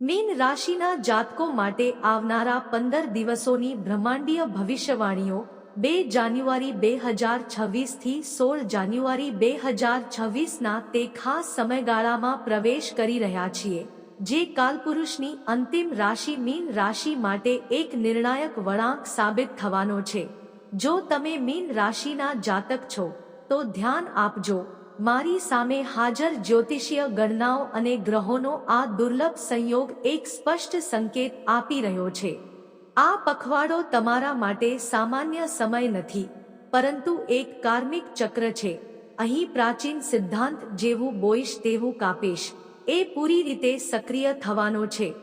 Mean રાશિના જાતકો માટે આવનારા પંદર દિવસોની બ્રહ્માંડીય ભવિષ્યવાણીઓ બે જાન્યુઆરી બે હજાર છવ્વીસથી સોળ જાન્યુઆરી બે હજાર છવ્વીસના તે ખાસ સમયગાળામાં પ્રવેશ કરી રહ્યા છીએ, જે કાલપુરુષની અંતિમ રાશિ મીન રાશિ માટે એક નિર્ણાયક વળાંક સાબિત થવાનો છે. જો તમે મીન રાશિના જાતક છો, તો ધ્યાન આપજો મારી સામે હાજર જ્યોતિષીય ગણનાઓ અને ગ્રહોનો આ દુર્લભ સંયોગ એક સ્પષ્ટ સંકેત આપી રહ્યો છે. આ પખવાડો તમારા માટે સામાન્ય સમય નથી, પરંતુ એક કાર્મિક ચક્ર છે. અહીં પ્રાચીન સિદ્ધાંત જેવું બોઈશ તેવું કાપીશ. એ પૂરી રીતે સક્રિય થવાનો છે.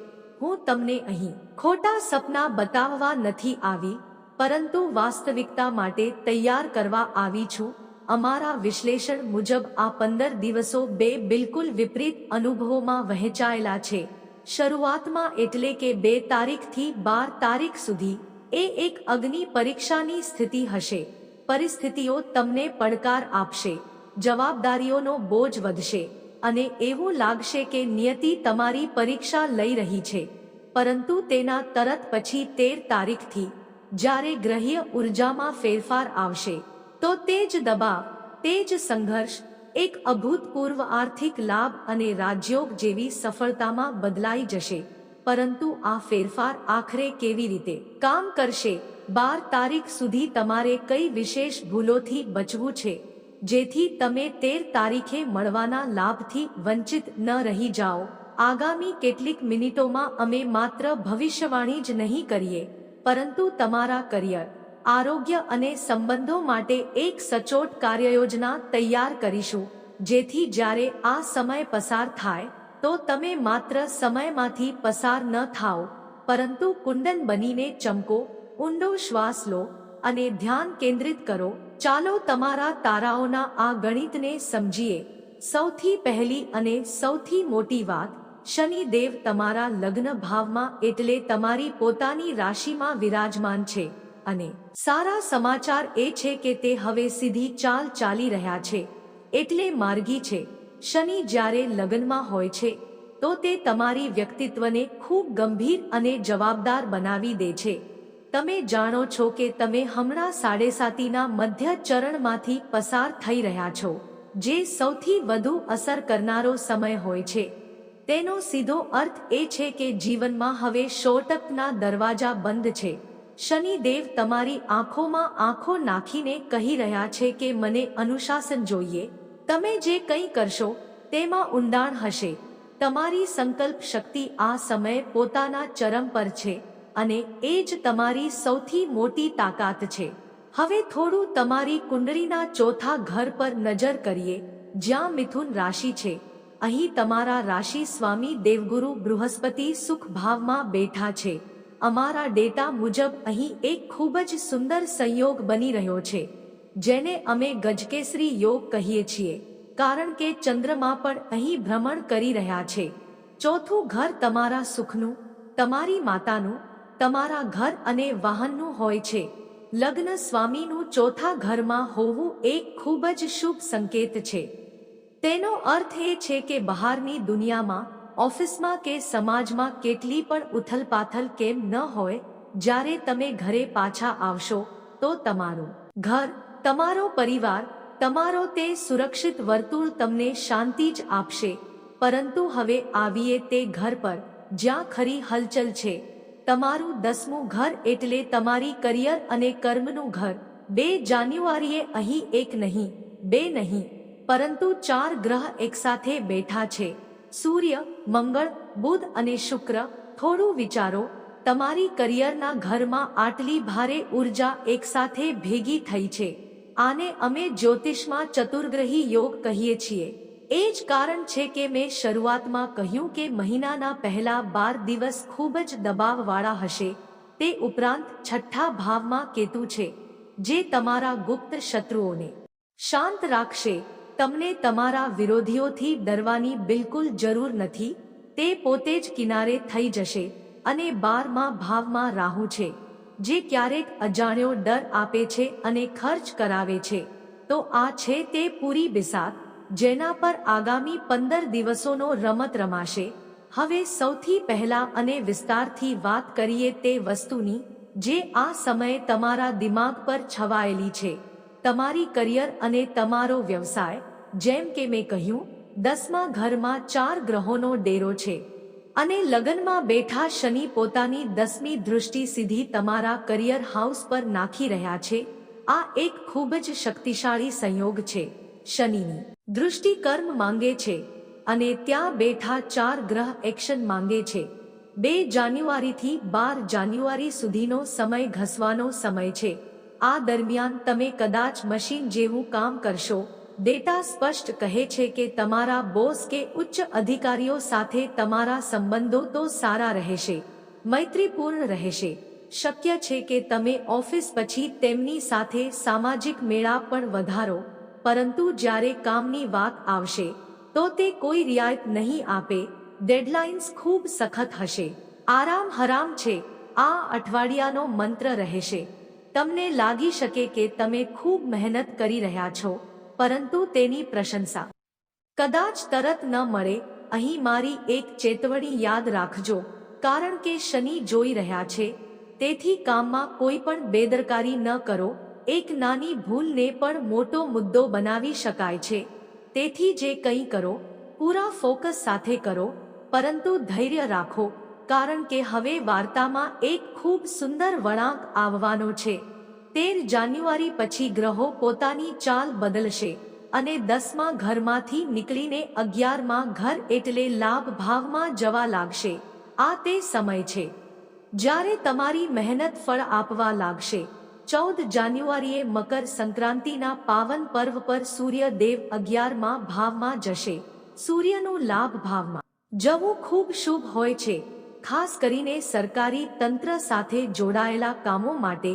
હું તમને અહીં ખોટા સપના બતાવવા નથી આવી, પરંતુ વાસ્તવિકતા માટે તૈયાર કરવા આવી છું. અમારા વિશ્લેષણ મુજબ આ પંદર દિવસો બે બિલકુલ વિપરીત અનુભવોમાં વહેંચાયેલા છે. શરૂઆતમાં એટલે કે બે તારીખથી બાર તારીખ સુધી, એ એક અગ્નિ પરીક્ષાની સ્થિતિ હશે. પરિસ્થિતિઓ તમને પડકાર આપશે. જવાબદારીઓનો બોજ વધશે. અને એવું લાગશે કે નિયતિ તમારી પરીક્ષા લઈ રહી છે. પરંતુ તેના તરત પછી તેર તારીખથી, જ્યારે ગ્રહ્ય ઉર્જામાં ફેરફાર આવશે. તો તે જ દબાવ, તે જ સંઘર્ષ, એક અભૂતપૂર્વ આર્થિક લાભ અને રાજયોગ જેવી સફળતામાં બદલાઈ જશે. પરંતુ આ ફેરફાર આખરે કેવી રીતે? કામ કરશે. બાર તારીખ સુધી તમારે કઈ વિશેષ ભૂલોથી બચવું છે? જેથી તમે તેર તારીખે મળવાના લાભથી વંચિત ન રહી જાઓ. આગામી કેટલીક મિનિટોમાં અમે માત્ર ભવિષ્યવાણી જ નહીં કરીએ, પરંતુ તમારા કરિયર આરોગ્ય અને સંબંધો માટે એક સચોટ કાર્યયોજના તૈયાર કરીશું. જેથી જ્યારે આ સમય પસાર થાય, તો તમે માત્ર સમયમાંથી પસાર ન થાઓ. પરંતુ કુંડન બનીને ચમકો, ઊંડો શ્વાસ લો અને ધ્યાન કેન્દ્રિત કરો. ચાલો તમારા તારાઓના આ ગણિતને સમજીએ. સૌથી પહેલી અને સૌથી મોટી વાત, શનિદેવ તમારા લગ્ન ભાવમાં એટલે તમારી પોતાની રાશિમાં વિરાજમાન છે. અને સારા સમાચાર એ છે કે તે હવે સીધી ચાલ ચાલી રહ્યા છે. એટલે માર્ગી છે. શનિ જ્યારે લગ્નમાં હોય છે, તો તે તમારી વ્યક્તિત્વને ખૂબ ગંભીર અને જવાબદાર બનાવી દે છે. તમે જાણો છો કે તમે હમણાં સાડેસાતીના મધ્ય ચરણમાંથી પસાર થઈ રહ્યા છો, જે સૌથી વધુ અસર કરનારો સમય હોય છે. તેનો સીધો અર્થ એ છે કે જીવનમાં હવે શોર્ટકટના દરવાજા બંધ છે. શનિદેવ તમારી આંખોમાં આંખો નાખીને કહી રહ્યા છે કે મને અનુશાસન જોઈએ. તમે જે કંઈ કરશો, તેમાં ઊંડાણ હશે. તમારી સંકલ્પ શક્તિ આ સમયે પોતાના ચરમ પર છે અને એ જ તમારી સૌથી મોટી તાકાત છે. હવે થોડું તમારી કુંડળીના ચોથા ઘર પર નજર કરીએ, જ્યાં મિથુન રાશિ છે. અહીં તમારા રાશિ સ્વામી દેવગુરુ બૃહસ્પતિ સુખ ભાવમાં બેઠા છે. અમારા ડેટા મુજબ અહીં એક ખૂબ જ સુંદર સંયોગ બની રહ્યો છે, જેને અમે ગજકેસરી યોગ કહીએ છીએ, કારણ કે ચંદ્રમા પણ અહીં ભ્રમણ કરી રહ્યા છે. ચોથું ઘર તમારા સુખનું, તમારી માતાનું, તમારા ઘર અને વાહનનું હોય છે. લગ્ન સ્વામીનું ચોથા ઘરમાં હોવું એક ખૂબ જ શુભ સંકેત છે. તેનો અર્થ એ છે કે બહારની દુનિયામાં ઓફિસમાં કે સમાજમાં કેટલી પણ ઉથલપાથલ કેમ ન હોય, જ્યારે તમે ઘરે પાછા આવશો, તો તમારું ઘર, તમારો પરિવાર, તમારો તે સુરક્ષિત વર્તુળ તમને શાંતિ જ આપશે. પરંતુ હવે આવીએ તે ઘર પર, જ્યાં ખરી હલચલ છે. તમારું દસમું ઘર એટલે તમારી કરિયર અને કર્મનું ઘર. બે જાન્યુઆરીએ અહીં એક નહીં, બે નહીં, પરંતુ ચાર ગ્રહ એકસાથે બેઠા છે. સૂર્ય મંગળ, બુધ અને શુક્ર થોડું વિચારો, તમારી કરિયરના ઘરમાં આટલી ભારે ઊર્જા એકસાથે ભેગી થઈ છે. આને અમે જ્યોતિષમાં ચતુર્ગ્રહી યોગ કહીએ છીએ. એ જ કારણ છે કે મેં શરૂઆતમાં કહ્યું કે મહિનાના પહેલા બાર દિવસ ખૂબ જ દબાવવાળા હશે. તે ઉપરાંત છઠ્ઠા ભાવમાં કેતુ છે, જે તમારા ગુપ્ત શત્રુઓને શાંત રાખશે. તમને તમારા વિરોધીઓથી ડરવાની બિલકુલ જરૂર નથી. તે પોતે જ કિનારે થઈ જશે અને બારમાં ભાવમાં રાહુ છે. જે ક્યારેક અજાણ્યો ડર આપે છે અને ખર્ચ કરાવે છે. તો આ છે તે પૂરી બિસાત, જેના પર આગામી પંદર દિવસોનો રમત રમાશે. હવે સૌથી પહેલા અને વિસ્તારથી વાત કરીએ તે વસ્તુની, જે આ સમયે તમારા દિમાગ પર છવાયેલી છે. તમારી કરિયર અને તમારો વ્યવસાય, જેમ કે મેં કહ્યું, દસમા ઘરમાં ચાર ગ્રહોનો ડેરો છે. અને લગ્નમાં બેઠા શનિ પોતાની દસમી દૃષ્ટિ સીધી તમારા કરિયર હાઉસ પર નાખી રહ્યા છે. આ એક ખૂબ જ શક્તિશાળી સંયોગ છે. શનિની દૃષ્ટિ કર્મ માંગે છે. અને ત્યાં બેઠા ચાર ગ્રહ એક્શન માંગે છે. બે જાન્યુઆરીથી બાર જાન્યુઆરી સુધીનો સમય ઘસવાનો સમય છે. આ દરમિયાન તમે કદાચ મશીન જેવું કામ કરશો. ડેટા સ્પષ્ટ કહે છે કે તમારા બોસ કે ઉચ્ચ અધિકારીઓ સાથે તમારા સંબંધો તો સારા રહેશે, મૈત્રીપૂર્ણ રહેશે. શક્ય છે કે તમે ઓફિસ પછી તેમની સાથે સામાજિક મેળા પણ વધારો, પરંતુ જ્યારે કામની વાત આવશે, તો તે કોઈ રિયાયત નહીં આપે. ડેડલાઇન્સ ખૂબ સખત હશે. આરામ હરામ છે. આ અઠવાડિયાનો મંત્ર રહેશે. તમને લાગી શકે કે તમે ખૂબ મહેનત કરી રહ્યા છો, પરંતુ તેની પ્રશંસા. કદાચ તરત ન મળે, અહીં મારી એક ચેતવણી યાદ રાખજો, કારણ કે શનિ જોઈ રહ્યા છે, તેથી કામમાં કોઈ પણ બેદરકારી ન કરો, એક નાની ભૂલને પણ મોટો મુદ્દો બનાવી શકાય છે. તેથી જે કંઈ કરો, પૂરા ફોકસ સાથે કરો, પરંતુ ધૈર્ય રાખો કારણ કે હવે વાર્તામાં એક ખૂબ સુંદર વળાંક આવવાનો છે. તેર જાન્યુઆરી પછી ગ્રહો પોતાની ચાલ બદલશે અને દસમા ઘરમાંથી નીકળીને અગિયારમાં ઘર એટલે લાભ ભાવમાં જવા લાગશે. આ તે સમય છે. જ્યારે તમારી મહેનત ફળ આપવા લાગશે. ચૌદ જાન્યુઆરીએ મકર સંક્રાંતિના પાવન પર્વ પર સૂર્ય દેવ અગિયારમાં ભાવમાં જશે. સૂર્યનું લાભ ભાવમાં. જવું ખૂબ શુભ હોય છે. ખાસ કરીને સરકારી તંત્ર સાથે જોડાયેલા કામો માટે,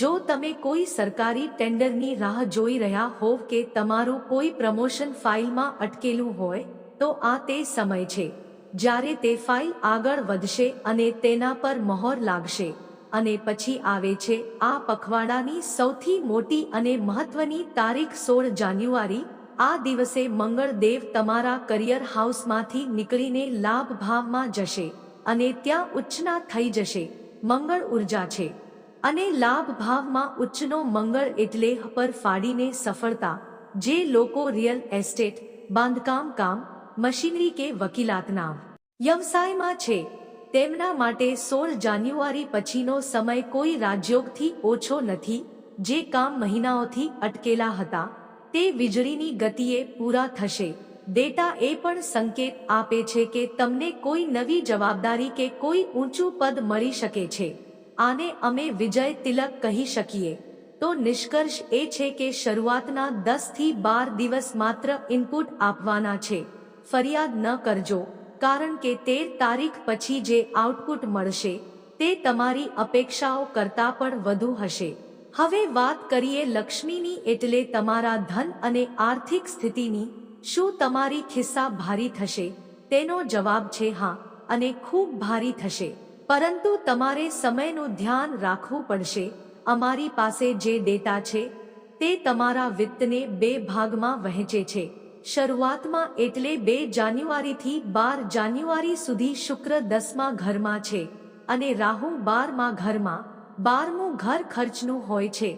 જો તમે કોઈ સરકારી ટેન્ડરની રાહ જોઈ રહ્યા હોવ કે તમારું કોઈ પ્રમોશન ફાઇલમાં અટકેલું હોય, તો આ તે સમય છે, જ્યારે તે ફાઇલ આગળ વધશે અને તેના પર મહોર લાગશે, અને પછી આવે છે, આ પખવાડાની સૌથી મોટી અને મહત્વની તારીખ સોળ જાન્યુઆરી, આ દિવસે મંગળદેવ તમારા કરિયર હાઉસમાંથી નીકળીને લાભ ભાવમાં જશે. અને ત્યાં ઉચ્ચના થઈ જશે, મંગળ ઊર્જા છે. અને લાભ ભાવમાં ઉચ્ચનો મંગળ એટલે પર ફાડીને સફળતા, જે લોકો રિયલ એસ્ટેટ, બાંધકામ કામ, મશીનરી કે વકીલાતના વ્યવસાયમાં છે. તેમના માટે સોળ જાન્યુઆરી પછીનો સમય કોઈ રાજયોગથી ઓછો નથી, જે કામ મહિનાઓથી અટકેલા હતા. તે વીજળીની ગતિએ પૂરા થશે. ડેટા એ પણ સંકેત આપે છે કે તમને કોઈ નવી જવાબદારી કે કોઈ ઊંચું પદ મળી શકે છે. આને અમે વિજય તિલક કહી શકીએ. તો નિષ્કર્ષ એ છે કે શરૂઆતના દસથી બાર દિવસ માત્ર ઇનપુટ આપવાના છે. ફરિયાદ ન કરજો, કારણ કે તેર તારીખ પછી જે આઉટપુટ મળશે, તે તમારી અપેક્ષાઓ કરતાં પણ વધુ હશે. હવે વાત કરીએ લક્ષ્મીની એટલે તમારા ધન અને આર્થિક સ્થિતિની. શું તમારી ખિસ્સા ભારી થશે? તેનો જવાબ છે હા, અને ખૂબ ભારી થશે. પરંતુ તમારે સમયનું ધ્યાન રાખવું પડશે. અમારી પાસે જે ડેટા છે, તે તમારા વિત્તને બે ભાગમાં વહેંચે છે. શરૂઆતમાં એટલે બે જાન્યુઆરીથી બાર જાન્યુઆરી સુધી શુક્ર દસમા ઘરમાં છે, અને રાહુ બારમા ઘરમાં. બારમું ઘર ખર્ચનું હોય છે.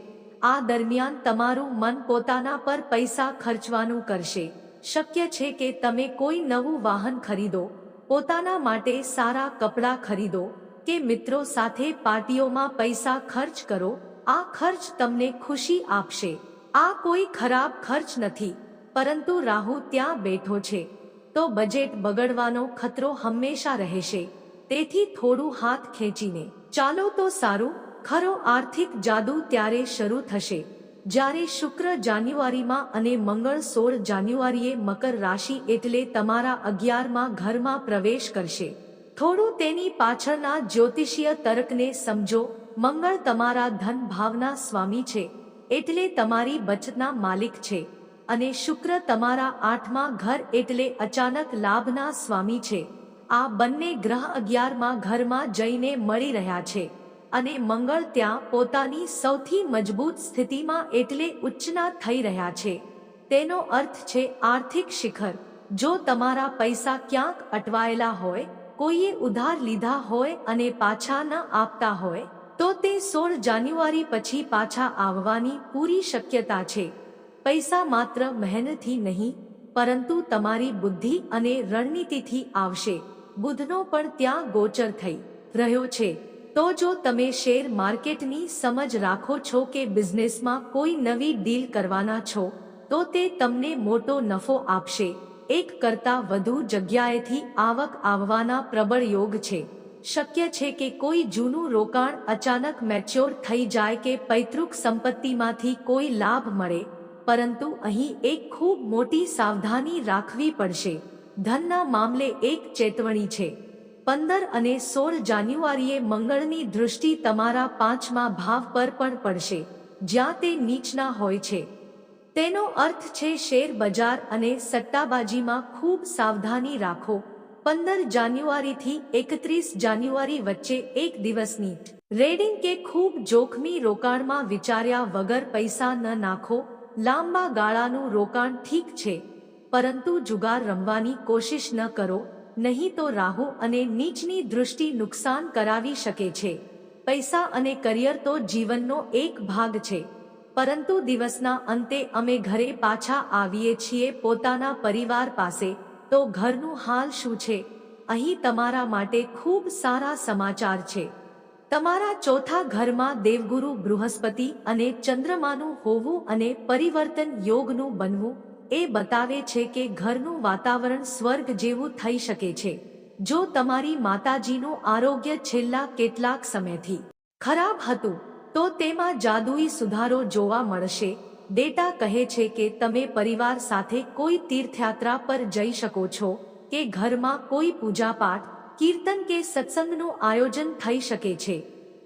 આ દરમિયાન તમારું મન પોતાના પર પૈસા ખર્ચવાનું કરશે. શક્ય છે કે તમે કોઈ નવું વાહન ખરીદો, પોતાના માટે સારા કપડાં ખરીદો કે મિત્રો સાથે પાર્ટીઓમાં પૈસા ખર્ચ કરો, આ ખર્ચ તમને ખુશી આપશે. આ કોઈ ખરાબ ખર્ચ નથી, પરંતુ રાહુ ત્યાં બેઠો છે. તો બજેટ બગડવાનો ખતરો હંમેશા રહેશે. તેથી થોડું હાથ ખેંચીને, ચાલો તો સારું, ખરો આર્થિક જાદુ ત્યારે શરૂ થશે. જ્યારે શુક્ર જાન્યુઆરીમાં અને મંગળ સોળ જાન્યુઆરીએ મકર રાશિ એટલે તમારા અગિયારમાં ઘરમાં પ્રવેશ કરશે. થોડું તેની પાછળના જ્યોતિષીય તર્કને સમજો, મંગળ તમારા ધન ભાવના સ્વામી છે, એટલે તમારી બચતના માલિક છે. અને શુક્ર તમારા આઠમા ઘર એટલે અચાનક લાભના સ્વામી છે. આ બંને ગ્રહ અગિયારમાં ઘરમાં જઈને મળી રહ્યા છે. અને મંગળ ત્યાં પોતાની સૌથી મજબૂત સ્થિતિમાં એટલે ઉચ્ચના થઈ રહ્યા છે. તેનો અર્થ છે આર્થિક શિખર. જો તમારા પૈસા ક્યાંક અટવાયેલા હોય, કોઈએ ઉધાર લીધા હોય અને પાછા ન આપતા હોય, તો તે સોળ જાન્યુઆરી પછી પાછા આવવાની પૂરી શક્યતા છે. પૈસા માત્ર મહેનતથી નહીં, પરંતુ તમારી બુદ્ધિ અને રણનીતિથી આવશે. બુધનો પણ ત્યાં ગોચર થઈ રહ્યો છે. તો જો તમે શેર માર્કેટની સમજ રાખો છો કે બિઝનેસમાં કોઈ નવી ડીલ કરવાના છો, તો તે તમને મોટો નફો આપશે. એક કરતાં વધુ જગ્યાએથી આવક આવવાના પ્રબળ યોગ છે. શક્ય છે કે કોઈ જૂનું રોકાણ અચાનક મેચ્યોર થઈ જાય કે પૈતૃક સંપત્તિમાંથી કોઈ લાભ મળે, પરંતુ અહીં એક ખૂબ મોટી સાવધાની રાખવી પડશે. ધનના મામલે એક ચેતવણી છે. પંદર અને સોળ જાન્યુઆરીએ મંગળની દૃષ્ટિ તમારા પાંચમા ભાવ પર પણ પડશે, જ્યાં તે નીચના હોય છે. તેનો અર્થ છે શેર બજાર અને સટ્ટાબાજીમાં ખૂબ સાવધાની રાખો. પંદર જાન્યુઆરીથી એકત્રીસ જાન્યુઆરી વચ્ચે એક દિવસની રેડિંગ કે ખૂબ જોખમી રોકાણમાં વિચાર્યા વગર પૈસા ન નાખો. લાંબા ગાળાનું રોકાણ ઠીક છે, પરંતુ જુગાર રમવાની કોશિશ ન કરો. નહીં તો રાહુ અને નીચની દૃષ્ટિ નુકસાન કરાવી શકે છે. પૈસા અને કરિયર તો જીવનનો એક ભાગ છે. પરંતુ દિવસના અંતે અમે ઘરે પાછા આવીએ છીએ પોતાના પરિવાર પાસે, તો ઘરનું હાલ શું છે? અહીં તમારા માટે ખૂબ સારા સમાચાર છે. તમારા ચોથા ઘરમાં દેવગુરુ બૃહસ્પતિ અને ચંદ્રમાનું હોવું અને પરિવર્તન યોગનું બનવું એ બતાવે છે કે ઘરનું વાતાવરણ સ્વર્ગ જેવું થઈ શકે છે. જો તમારી માતાજીનું આરોગ્ય છેલ્લા કેટલાક સમયથી ખરાબ હતું, તો તેમાં જાદુઈ સુધારો જોવા મળશે. ડેટા કહે છે કે તમે પરિવાર સાથે કોઈ તીર્થયાત્રા પર જઈ શકો છો, કે ઘરમાં કોઈ પૂજાપાઠ, કીર્તન કે સત્સંગનું આયોજન થઈ શકે છે.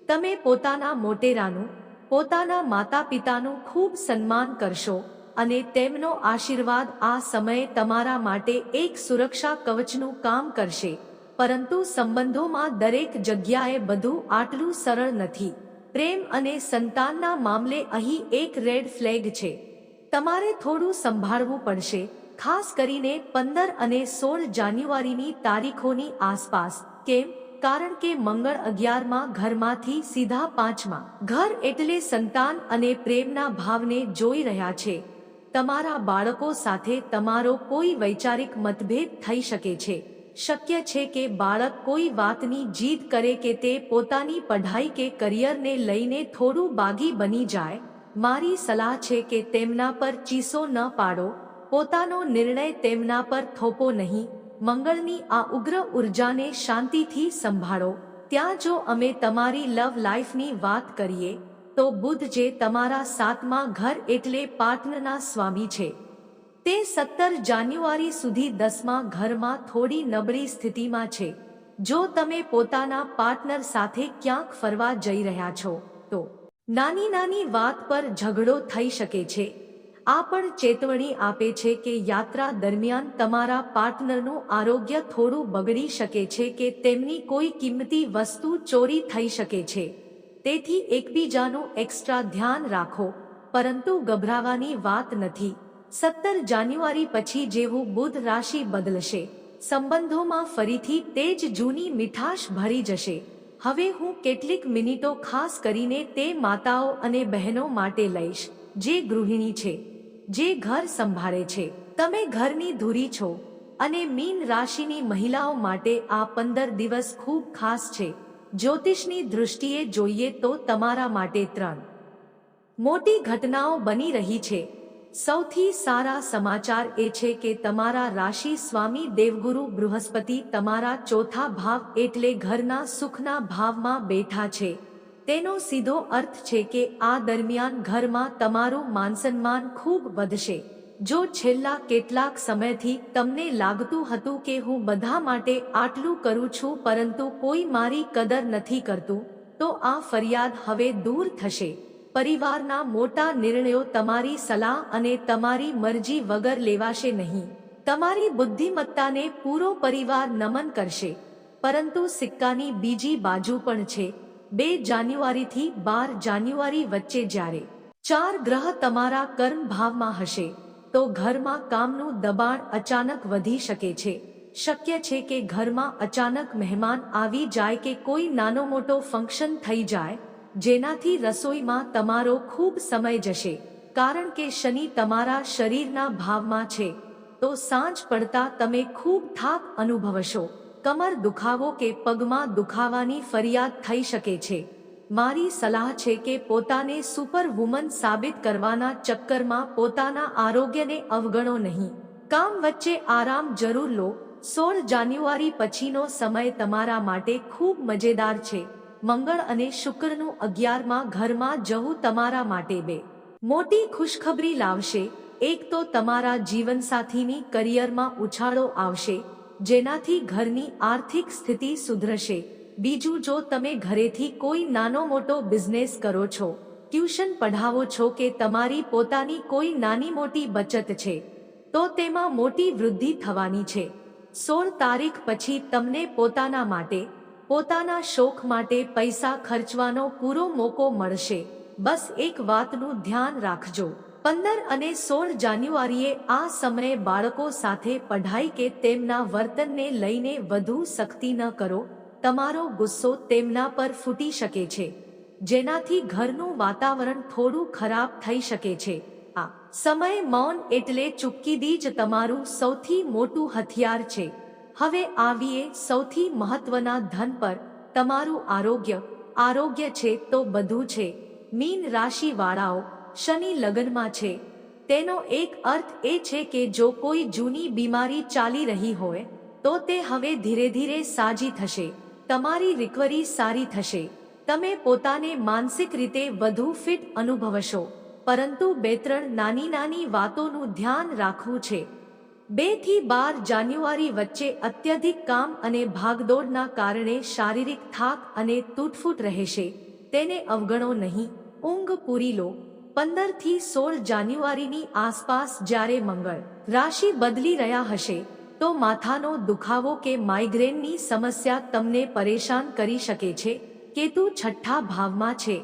તમે પોતાના મોટેરાનું, પોતાના માતા પિતાનું ખૂબ સન્માન કરશો. અને તેમનો આશીર્વાદ આ સમયે તમારા માટે એક સુરક્ષા કવચનું કામ કરશે. પરંતુ સંબંધોમાં દરેક જગ્યાએ બધું આટલું સરળ નથી. પ્રેમ અને સંતાનના મામલે અહીં એક રેડ ફ્લેગ છે. તમારે થોડું સંભાળવું પડશે, ખાસ કરીને પંદર અને સોળ જાન્યુઆરીની તારીખોની આસપાસ. કેમ? કારણ કે મંગળ અગિયારમાં ઘરમાંથી સીધા પાંચમાં. ઘર એટલે સંતાન અને પ્રેમના ભાવને જોઈ રહ્યા છે. તમારા બાળકો સાથે તમારો કોઈ વૈચારિક મતભેદ થઈ શકે છે. શક્ય છે કે બાળક કોઈ વાતની જીદ કરે કે તે પોતાની પઢાઈ કે કરિયરને લઈને થોડું બાગી બની જાય. મારી સલાહ છે કે તેમના પર ચીસો ન પાડો. પોતાનો નિર્ણય તેમના પર થોપો નહીં. મંગળની આ ઉગ્ર ઉર્જાને શાંતિથી સંભાળો. ત્યાં જો અમે તમારી લવ લાઈફની વાત કરીએ તો બુધ જે તમારા સાતમા ઘર એટલે પાટનના સ્વામી છે. તે સત્તર જાન્યુઆરી સુધી દસમા ઘરમાં થોડી નબળી સ્થિતિમાં છે. જો તમે પોતાના પાર્ટનર સાથે ક્યાંક ફરવા જઈ રહ્યા છો, તો નાની નાની વાત પર ઝઘડો થઈ શકે છે. આ પણ ચેતવણી આપે છે કે યાત્રા દરમિયાન તમારા પાર્ટનરનું આરોગ્ય થોડું બગડી શકે છે કે તેમની કોઈ કિંમતી વસ્તુ ચોરી થઈ શકે છે. તેથી એકબીજાનું એક્સ્ટ્રા ધ્યાન રાખો. પરંતુ ગભરાવાની વાત નથી. સત્તર જાન્યુઆરી પછી જેવું બુધ રાશિ બદલશે. સંબંધોમાં ફરીથી તે જ જૂની મીઠાશ ભરી જશે. હવે હું કેટલીક મિનિટો ખાસ કરીને તે માતાઓ અને બહેનો માટે લઈશ, જે ગૃહિણી છે, જે ઘર સંભાળે છે. તમે ઘરની ધૂરી છો, અને મીન રાશિની મહિલાઓ માટે આ પંદર દિવસ ખૂબ ખાસ છે. જ્યોતિષની દૃષ્ટિએ જોઈએ તો તમારા માટે ત્રણ. મોટી ઘટનાઓ બની રહી છે. સૌથી સારા સમાચાર એ છે કે તમારા રાશિ સ્વામી દેવગુરુ બૃહસ્પતિ તમારા ચોથા ભાવ એટલે ઘરના સુખના ભાવમાં બેઠા છે. તેનો સીધો અર્થ છે કે આ દરમિયાન ઘરમાં તમારું માનસન્માન ખૂબ વધશે. જો છેલ્લા કેટલાક સમયથી તમને લાગતું હતું કે હું બધા માટે આટલું કરું છું પરંતુ કોઈ મારી કદર નથી કરતું, તો આ ફરિયાદ હવે દૂર થશે. પરિવારના મોટા નિર્ણયો તમારી સલાહ અને તમારી મરજી વગર લેવાશે નહીં. તમારી બુદ્ધિમત્તાને પૂરો પરિવાર નમન કરશે. પરંતુ સિક્કાની બીજી બાજુ પણ છે. બે જાન્યુઆરીથી બાર જાન્યુઆરી વચ્ચે જ્યારે ચાર ગ્રહ તમારા કર્મ ભાવમાં હશે. તો ઘરમાં કામનું દબાણ અચાનક વધી શકે છે. શક્ય છે કે ઘરમાં અચાનક મહેમાન આવી જાય કે કોઈ નાનો મોટો ફંક્શન થઈ જાય, જેનાથી રસોઈમાં તમારો ખૂબ સમય જશે. કારણ કે શનિ તમારા શરીરના ભાવમાં છે. તો સાંજ પડતા તમે ખૂબ થાક અનુભવશો. કમર દુખાવો કે પગમાં દુખાવાની ફરિયાદ થઈ શકે છે. મારી સલાહ છે કે પોતાને સુપર વુમન સાબિત કરવાના ચક્કરમાં પોતાના આરોગ્યને અવગણો નહીં. કામ વચ્ચે આરામ જરૂર લો. સોળ જાન્યુઆરી પછીનો સમય તમારા માટે ખૂબ મજેદાર છે. મંગળ અને શુક્રનું અગિયારમાં ઘરમાં જવું તમારા માટે બે. મોટી ખુશખબરી લાવશે. એક તો તમારા જીવનસાથીની કરિયરમાં ઉછાળો આવશે, જેનાથી ઘરની આર્થિક સ્થિતિ સુધરશે. બીજું જો તમે ઘરેથી કોઈ નાનો મોટો બિઝનેસ કરો છો ટ્યુશન પઢાવો છો કે તમારી પોતાની કોઈ નાની મોટી બચત છે, તો તેમાં મોટી વૃદ્ધિ થવાની છે. સોળ તારીખ પછી તમને પોતાના માટે, પોતાના શોખ માટે પૈસા ખર્ચવાનો પૂરો મોકો મળશે. બસ એક વાતનું ધ્યાન રાખજો. પંદર અને સોળ જાન્યુઆરીએ આ સમયે બાળકો સાથે પઢાઈ કે તેમના વર્તનને લઈને વધુ સખ્તી ન કરો. તમારો ગુસ્સો તેમના પર ફૂટી શકે છે. જેનાથી ઘરનું વાતાવરણ થોડું ખરાબ થઈ શકે છે. આ સમય મૌન એટલે ચૂપકીદી જ તમારું સૌથી મોટું હથિયાર છે. હવે આવીએ સૌથી મહત્વના ધન પર. તમારું આરોગ્ય. આરોગ્ય છે તો બધું છે. મીન રાશિ વાળાઓ શનિ લગ્નમાં છે. તેનો એક અર્થ એ છે કે જો કોઈ જૂની બીમારી ચાલી રહી હોય, તો તે હવે ધીરે ધીરે સાજી થશે. તમારી રિકવરી સારી થશે. તમે પોતાને માનસિક રીતે વધુ ફિટ અનુભવશો. પરંતુ બે ત્રણ નાની નાની વાતોનું ધ્યાન રાખવું છે. બેથી બાર જાન્યુઆરી વચ્ચે અત્યધિક કામ અને ભાગદોડના કારણે શારીરિક થાક અને તૂટફૂટ રહેશે. તેને અવગણો નહીં. ઊંઘ પૂરી લો. પંદરથી સોળ જાન્યુઆરીની આસપાસ જ્યારે મંગળ રાશિ બદલી રહ્યા હશે તો માથાનો દુખાવો કે માઇગ્રેનની સમસ્યા તમને પરેશાન કરી શકે છે કેતુ છઠ્ઠા ભાવમાં છે,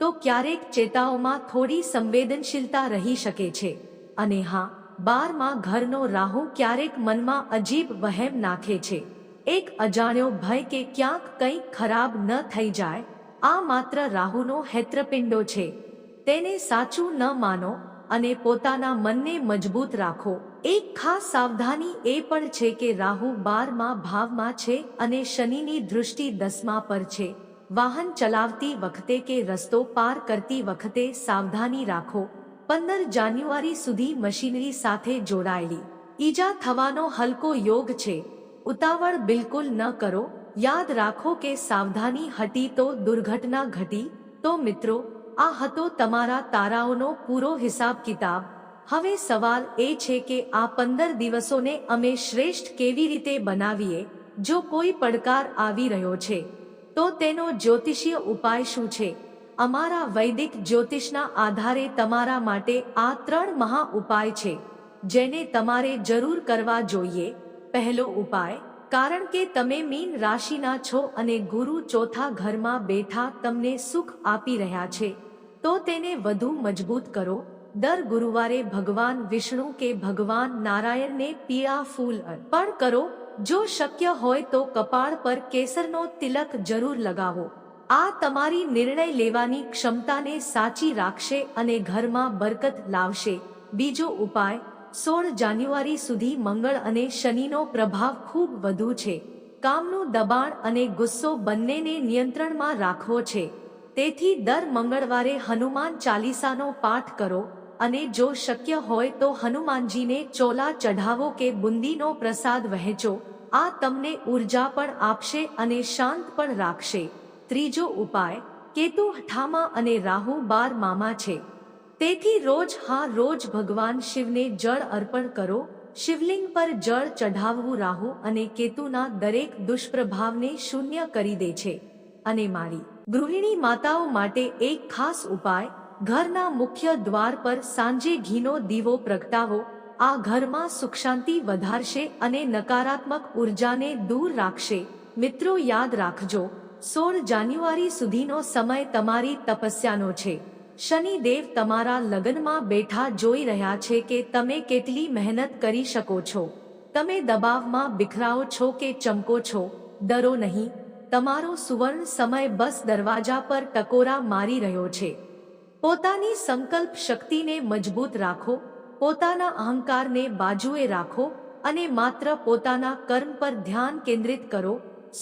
તો ક્યારેક ચેતાઓમાં થોડી સંવેદનશીલતા રહી શકે છે. અને હા, બારમાં ઘરનો રાહુ ક્યારેક મનમાં અજીબ વહેમ નાખે છે. એક અજાણ્યો ભય કે ક્યાંક કંઈક ખરાબ ન થઈ જાય, આ માત્ર રાહુનો હેત્રપિંડો છે. તેને સાચું ન માનો અને પોતાના મનને મજબૂત રાખો. એક ખાસ સાવધાની એ પણ છે કે રાહુ બારમાં ભાવમાં છે અને શનિની દૃષ્ટિ દસમા પર છે. વાહન ચલાવતી વખતે કે રસ્તો પાર કરતી વખતે સાવધાની રાખો. પંદર જાન્યુઆરી સુધી મશીનરી સાથે જોડાયેલી. ઈજા થવાનો હલકો યોગ છે. ઉતાવળ બિલકુલ ન કરો. યાદ રાખો કે સાવધાની હટી તો દુર્ઘટના ઘટી. તો મિત્રો, આ હતો તમારા તારાઓનો પૂરો હિસાબ કિતાબ હવે સવાલ એ છે કે આ પંદર દિવસોને અમે શ્રેષ્ઠ કેવી રીતે બનાવીએ, જો કોઈ પડકાર આવી રહ્યો છે? તો તેનો જ્યોતિષીય ઉપાય શું છે? અમારા વૈદિક જ્યોતિષના આધારે તમારા માટે આ ત્રણ મહા ઉપાય છે, જેને તમારે જરૂર કરવા જોઈએ. પહેલો ઉપાય, કારણ કે તમે મીન રાશિના છો અને ગુરુ ચોથા ઘરમાં બેઠા તમને સુખ આપી રહ્યા છે, તો તેને વધુ મજબૂત કરો. દર ગુરુવારે ભગવાન વિષ્ણુ કે ભગવાન નારાયણને પીળા ફૂલ અર્પણ કરો જો શક્ય હોય તો કપાળ પર કેસરનો તિલક જરૂર લગાવો આ તમારી નિર્ણય લેવાની ક્ષમતાને સાચી રાખશે અને ઘરમાં બરકત લાવશે બીજો ઉપાય સોળ જાન્યુઆરી સુધી મંગળ અને શનિનો પ્રભાવ ખૂબ વધુ છે કામનું દબાણ અને ગુસ્સો બંનેને નિયંત્રણમાં રાખવો છે તેથી દર મંગળવારે હનુમાન ચાલીસાનો પાઠ કરો। અને જો શક્ય હોય તો હનુમાનજીને ચોલા ચઢાવો કે બુંદીનો પ્રસાદ વહેંચો. આ તમને ઊર્જા પણ આપશે અને શાંત પણ રાખશે. ત્રીજો ઉપાય, કેતુ હઠામાં અને રાહુ બાર મામા છે. તેથી રોજ હા રોજ ભગવાન શિવને જળ અર્પણ કરો. શિવલિંગ પર જળ ચઢાવવું રાહુ અને કેતુના દરેક દુષ્પ્રભાવને શૂન્ય કરી દે છે. અને મારી ગૃહિણી માતાઓ માટે એક ખાસ ઉપાય ઘરના મુખ્ય દ્વાર પર સાંજે ઘીનો દીવો પ્રગટાવો, આ ઘરમાં સુખ શાંતિ વધારશે અને નકારાત્મક ઉર્જાને દૂર રાખશે. મિત્રો, યાદ રાખજો, સોળ જાન્યુઆરી સુધીનો સમય તમારી તપસ્યાનો છે. શનિદેવ તમારા લગ્નમાં બેઠા જોઈ રહ્યા છે કે તમે કેટલી મહેનત કરી શકો છો. તમે દબાવમાં બિખરાઓ છો કે ચમકો છો? ડરો નહીં. તમારો સુવર્ણ સમય બસ દરવાજા પર ટકોરા મારી રહ્યો છે. પોતાની સંકલ્પ શક્તિને મજબૂત રાખો, પોતાના અહંકારને બાજુએ રાખો અને માત્ર પોતાના કર્મ પર ધ્યાન કેન્દ્રિત કરો.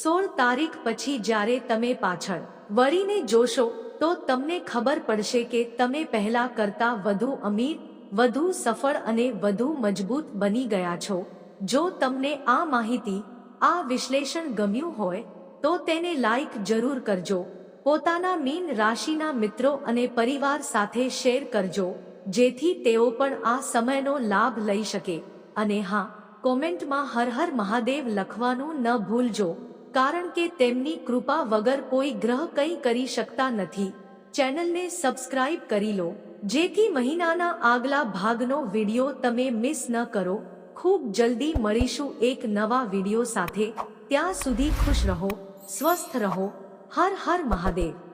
સોળ તારીખ પછી જ્યારે તમે પાછળ વળીને જોશો, તો તમને ખબર પડશે કે તમે પહેલા કરતા વધુ અમીર, વધુ સફળ અને વધુ મજબૂત બની ગયા છો. જો તમને આ માહિતી, આ વિશ્લેષણ ગમ્યું હોય, તો તેને લાઈક જરૂર કરજો. પોતાના મીન રાશિના મિત્રો અને પરિવાર સાથે શેર કરજો, જેથી તેઓ પણ આ સમયનો લાભ લઈ શકે. અને હા, કોમેન્ટમાં હર હર મહાદેવ લખવાનું ન ભૂલજો, કારણ કે તેમની કૃપા વગર કોઈ ગ્રહ કંઈ કરી શકતા નથી. ચેનલને સબસ્ક્રાઇબ કરી લો, જેથી મહિનાના આગલા ભાગનો વિડિયો તમે મિસ ન કરો. ખૂબ જલ્દી મળીશું એક નવા વિડિયો સાથે. ત્યાં સુધી ખુશ રહો, સ્વસ્થ રહો. હર હર મહાદેવ.